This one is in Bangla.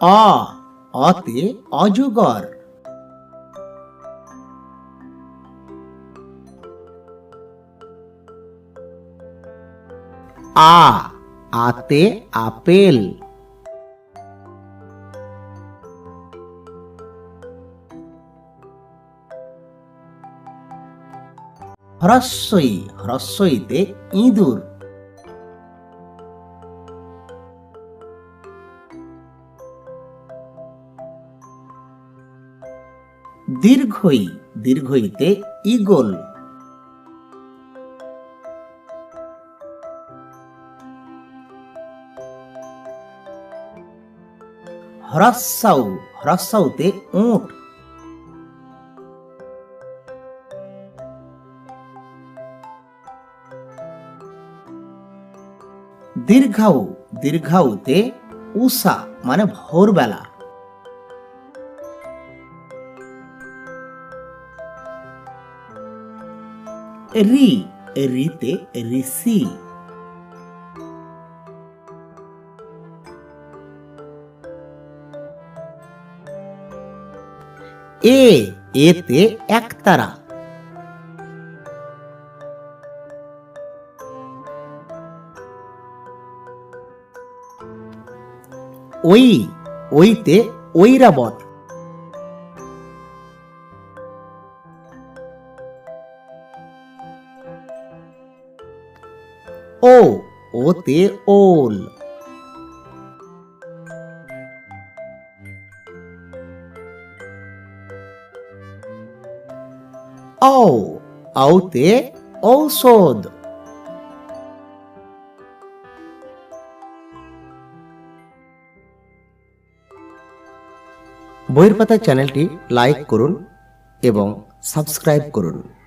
অ অতে অজগর। আ আতে আপেল। হ্রস্বই হ্রস্বইতে ইঁদুর। দীর্ঘই দীর্ঘইতে ইগল হ্রস্বাউ হ্রস্বাউতে উঁট। দীর্ঘাউ দীর্ঘাউতে উষা মানে ভোরবেলা। রি রিতে ঋষি এ এতে একতারা ওই ওইতে ঐরাবত ও ওতে ওল। ঔ ঔতে ঔষধ। বইয়ের পাতা চ্যানেলটি লাইক করুন এবং সাবস্ক্রাইব করুন।